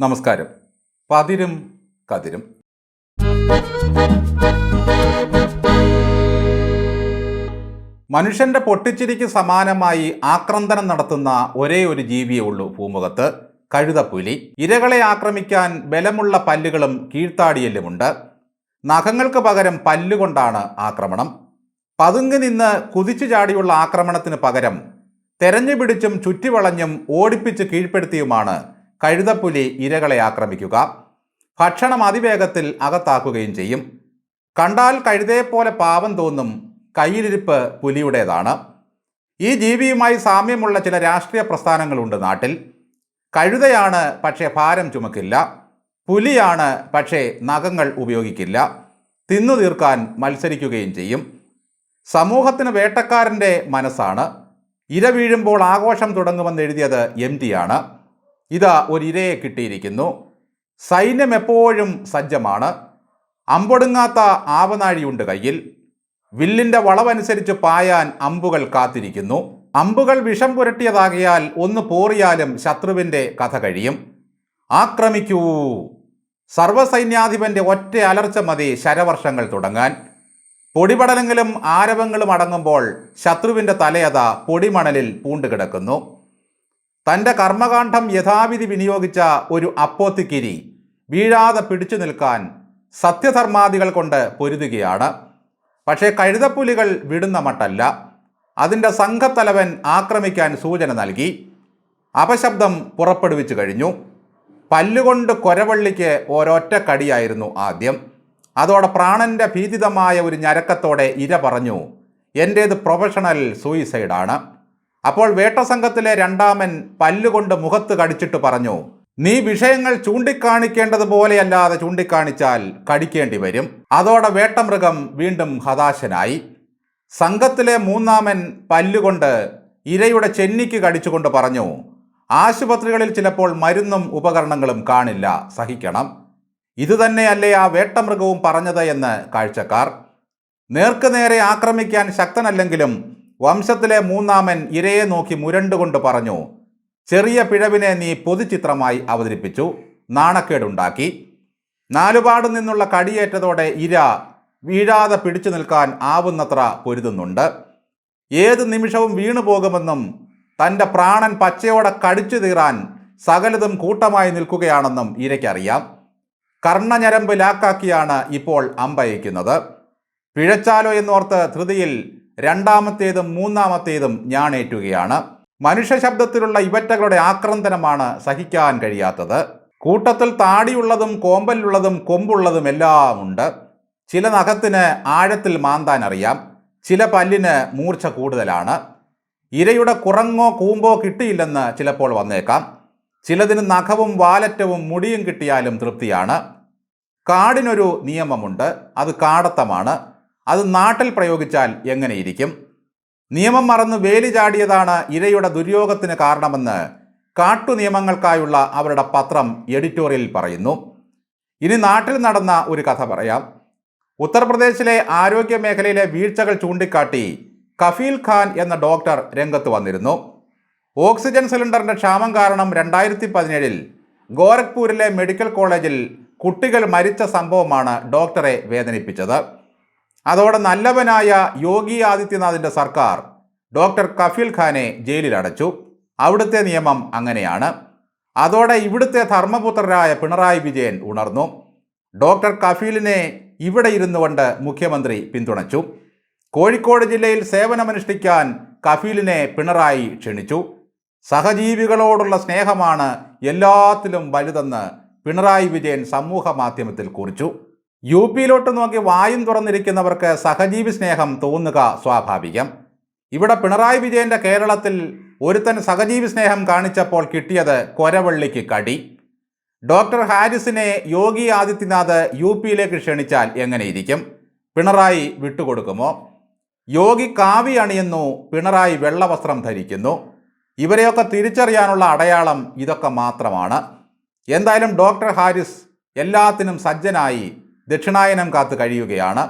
നമസ്കാരം. പതിരും കതിരും. മനുഷ്യന്റെ പൊട്ടിച്ചിരിക്ക് സമാനമായി ആക്രന്തനം നടത്തുന്ന ഒരേ ഒരു ജീവിയേ ഉള്ളൂ ഭൂമുഖത്ത് കഴുതപ്പുലി. ഇരകളെ ആക്രമിക്കാൻ ബലമുള്ള പല്ലുകളും കീഴ്ത്താടിയല്ലുമുണ്ട്. നഖങ്ങൾക്ക് പകരം പല്ലുകൊണ്ടാണ് ആക്രമണം. പതുങ്ങി നിന്ന് കുതിച്ചു ചാടിയുള്ള ആക്രമണത്തിന് പകരം തെരഞ്ഞു പിടിച്ചും ചുറ്റിവളഞ്ഞും ഓടിപ്പിച്ച് കീഴ്പ്പെടുത്തിയുമാണ് കഴുതപ്പുലി ഇരകളെ ആക്രമിക്കുക. ഭക്ഷണം അതിവേഗത്തിൽ അകത്താക്കുകയും ചെയ്യും. കണ്ടാൽ കഴുതയെപ്പോലെ പാവം തോന്നും കയ്യിലിരിപ്പ് പുലിയുടേതാണ്. ഈ ജീവിയുമായി സാമ്യമുള്ള ചില രാഷ്ട്രീയ പ്രസ്ഥാനങ്ങളുണ്ട് നാട്ടിൽ. കഴുതയാണ് പക്ഷേ ഭാരം ചുമക്കില്ല. പുലിയാണ് പക്ഷേ നഖങ്ങൾ ഉപയോഗിക്കില്ല. തിന്നു തീർക്കാൻ മത്സരിക്കുകയും ചെയ്യും. സമൂഹത്തിന് വേട്ടക്കാരന്റെ മനസ്സാണ്. ഇര വീഴുമ്പോൾ ആഘോഷം തുടങ്ങുമെന്ന് എഴുതിയത് എം ടിയാണ് ഇതാ ഒരു ഇരയെ കിട്ടിയിരിക്കുന്നു. സൈന്യം എപ്പോഴും സജ്ജമാണ്. അമ്പൊടുങ്ങാത്ത ആവനാഴിയുണ്ട് കയ്യിൽ. വില്ലിന്റെ വളവനുസരിച്ച് പായാൻ അമ്പുകൾ കാത്തിരിക്കുന്നു. അമ്പുകൾ വിഷം പുരട്ടിയതാകിയാൽ ഒന്ന് പോറിയാലും ശത്രുവിന്റെ കഥ കഴിയും. ആക്രമിക്കൂ. സർവസൈന്യാധിപന്റെ ഒറ്റ അലർച്ച മതി ശരവർഷങ്ങൾ തുടങ്ങാൻ. പൊടിപടലങ്ങളും ആരവങ്ങളും അടങ്ങുമ്പോൾ ശത്രുവിന്റെ തലയത പൊടിമണലിൽ പൂണ്ടുകിടക്കുന്നു. തന്റെ കർമ്മകാന്ഡം യഥാവിധി വിനിയോഗിച്ച ഒരു അപ്പോത്തിക്കിരി വീഴാതെ പിടിച്ചു നിൽക്കാൻ സത്യധർമാദികൾ കൊണ്ട് പൊരുതുകയാണ്. പക്ഷേ കഴുതപ്പുലികൾ വിടുന്ന മട്ടല്ല. അതിന്റെ സംഘത്തലവൻ ആക്രമിക്കാൻ സൂചന നൽകി. അപശബ്ദം പുറപ്പെടുവിച്ചു കഴിഞ്ഞു. പല്ലുകൊണ്ട് കൊരവള്ളിക്ക് ഒരൊറ്റ കടിയായിരുന്നു ആദ്യം. അതോടെ പ്രാണന്റെ ഭീതിതമായ ഒരു ഞരക്കത്തോടെ ഇര പറഞ്ഞു എന്റേത് പ്രൊഫഷണൽ സൂയിസൈഡാണ് അപ്പോൾ വേട്ടസംഘത്തിലെ രണ്ടാമൻ പല്ലുകൊണ്ട് മുഖത്ത് കടിച്ചിട്ട് പറഞ്ഞു നീ വിഷയങ്ങൾ ചൂണ്ടിക്കാണിക്കേണ്ടതുപോലെയല്ലാതെ ചൂണ്ടിക്കാണിച്ചാൽ കടിക്കേണ്ടി വരും. അതോടെ വേട്ടമൃഗം വീണ്ടും ഹതാശനായി. സംഘത്തിലെ മൂന്നാമൻ പല്ലുകൊണ്ട് ഇരയുടെ ചെന്നിക്ക് കടിച്ചുകൊണ്ട് പറഞ്ഞു ആശുപത്രികളിൽ ചിലപ്പോൾ മരുന്നും ഉപകരണങ്ങളും കാണില്ല സഹിക്കണം. ഇതുതന്നെയല്ലേ ആ വേട്ടമൃഗവും പറഞ്ഞത് എന്ന് കാഴ്ചക്കാർ. നേർക്കുനേരെ ആക്രമിക്കാൻ ശക്തനല്ലെങ്കിലും വംശത്തിലെ മൂന്നാമൻ ഇരയെ നോക്കി മുരണ്ടുകൊണ്ട് പറഞ്ഞു ചെറിയ പിഴവിനെ നീ പൊതുചിത്രമായി അവതരിപ്പിച്ചു നാണക്കേടുണ്ടാക്കി. നാലുപാട് നിന്നുള്ള കടിയേറ്റതോടെ ഇര വീഴാതെ പിടിച്ചു നിൽക്കാൻ ആവുന്നത്ര പൊരുതുന്നുണ്ട്. ഏത് നിമിഷവും വീണു പോകുമെന്നും തന്റെ പ്രാണൻ പച്ചയോടെ കടിച്ചു തീറാൻ സകലതും കൂട്ടമായി നിൽക്കുകയാണെന്നും ഇരയ്ക്കറിയാം. കർണഞരമ്പ് ലാക്കാക്കിയാണ് ഇപ്പോൾ അമ്പയക്കുന്നത്. പിഴച്ചാലോ എന്നോർത്ത് ധൃതിയിൽ രണ്ടാമത്തേതും മൂന്നാമത്തേതും ഞാൻ ഞാണേറ്റുകയാണ് മനുഷ്യ ശബ്ദത്തിലുള്ള ഇവറ്റകളുടെ ആക്രന്തനമാണ് സഹിക്കാൻ കഴിയാത്തത്. കൂട്ടത്തിൽ താടിയുള്ളതും കോമ്പലുള്ളതും കൊമ്പുള്ളതും എല്ലാം ഉണ്ട്. ചില നഖത്തിന് ആഴത്തിൽ മാന്താൻ അറിയാം. ചില പല്ലിന് മൂർച്ച കൂടുതലാണ്. ഇരയുടെ കുറങ്ങോ കൂമ്പോ കിട്ടിയില്ലെന്ന് ചിലപ്പോൾ വന്നേക്കാം. ചിലതിന് നഖവും വാലറ്റവും മുടിയും കിട്ടിയാലും തൃപ്തിയാണ്. കാടിനൊരു നിയമമുണ്ട്. അത് കാടത്തമാണ്. അത് നാട്ടിൽ പ്രയോഗിച്ചാൽ എങ്ങനെയിരിക്കും? നിയമം മറന്ന് വേലി ചാടിയതാണ് ഇരയുടെ ദുര്യോഗത്തിന് കാരണമെന്ന് കാട്ടു നിയമങ്ങൾക്കായുള്ള അവരുടെ പത്രം എഡിറ്റോറിയൽ പറയുന്നു. ഇനി നാട്ടിൽ നടന്ന ഒരു കഥ പറയാം. ഉത്തർപ്രദേശിലെ ആരോഗ്യ മേഖലയിലെ വീഴ്ചകൾ ചൂണ്ടിക്കാട്ടി കഫീൽ ഖാൻ എന്ന ഡോക്ടർ രംഗത്ത് വന്നിരുന്നു. ഓക്സിജൻ സിലിണ്ടറിന്റെ ക്ഷാമം കാരണം രണ്ടായിരത്തി പതിനേഴിൽ ഗോരഖ്പൂരിലെ മെഡിക്കൽ കോളേജിൽ കുട്ടികൾ മരിച്ച സംഭവമാണ് ഡോക്ടറെ വേദനിപ്പിച്ചത്. അതോടെ നല്ലവനായ യോഗി ആദിത്യനാഥിന്റെ സർക്കാർ ഡോക്ടർ കഫീൽ ഖാനെ ജയിലിൽ അടച്ചു അവിടുത്തെ നിയമം അങ്ങനെയാണ്. അതോടെ ഇവിടുത്തെ ധർമ്മപുത്രരായ പിണറായി വിജയൻ ഉണർന്നു. ഡോക്ടർ കഫീലിനെ ഇവിടെ ഇരുന്നു കൊണ്ട് മുഖ്യമന്ത്രി പിന്തുണച്ചു. കോഴിക്കോട് ജില്ലയിൽ സേവനമനുഷ്ഠിക്കാൻ കഫീലിനെ പിണറായി ക്ഷണിച്ചു. സഹജീവികളോടുള്ള സ്നേഹമാണ് എല്ലാത്തിലും വലുതെന്ന് പിണറായി വിജയൻ സമൂഹ മാധ്യമത്തിൽ കുറിച്ചു. യു പിയിലോട്ട് നോക്കി വായും തുറന്നിരിക്കുന്നവർക്ക് സഹജീവി സ്നേഹം തോന്നുക സ്വാഭാവികം. ഇവിടെ പിണറായി വിജയന്റെ കേരളത്തിൽ ഒരുത്തൻ സഹജീവി സ്നേഹം കാണിച്ചപ്പോൾ കിട്ടിയത് കൊരവള്ളിക്ക് കടി. ഡോക്ടർ ഹാരിസിനെ യോഗി ആദിത്യനാഥ് യു പിയിലേക്ക് ക്ഷണിച്ചാൽ എങ്ങനെയിരിക്കും? പിണറായി വിട്ടുകൊടുക്കുമോ? യോഗി കാവി അണിയുന്നു പിണറായി വെള്ളവസ്ത്രം ധരിക്കുന്നു. ഇവരെയൊക്കെ തിരിച്ചറിയാനുള്ള അടയാളം ഇതൊക്കെ മാത്രമാണ്. എന്തായാലും ഡോക്ടർ ഹാരിസ് എല്ലാത്തിനും സജ്ജനായി ദക്ഷിണായനം കാത്തു കഴിയുകയാണ്.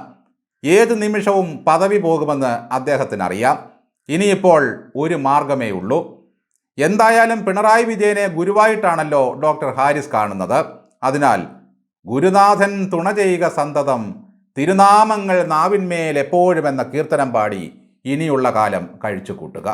ഏത് നിമിഷവും പദവി പോകുമെന്ന് അദ്ദേഹത്തിനറിയാം. ഇനിയിപ്പോൾ ഒരു മാർഗമേ ഉള്ളൂ. എന്തായാലും പിണറായി വിജയനെ ഗുരുവായിട്ടാണല്ലോ ഡോക്ടർ ഹാരിസ് കാണുന്നത്. അതിനാൽ ഗുരുനാഥൻ തുണ ചെയ്യുക സന്തതം തിരുനാമങ്ങൾ നാവിന്മേൽ എപ്പോഴും എന്ന കീർത്തനം പാടി ഇനിയുള്ള കാലം കഴിച്ചു കൂട്ടുക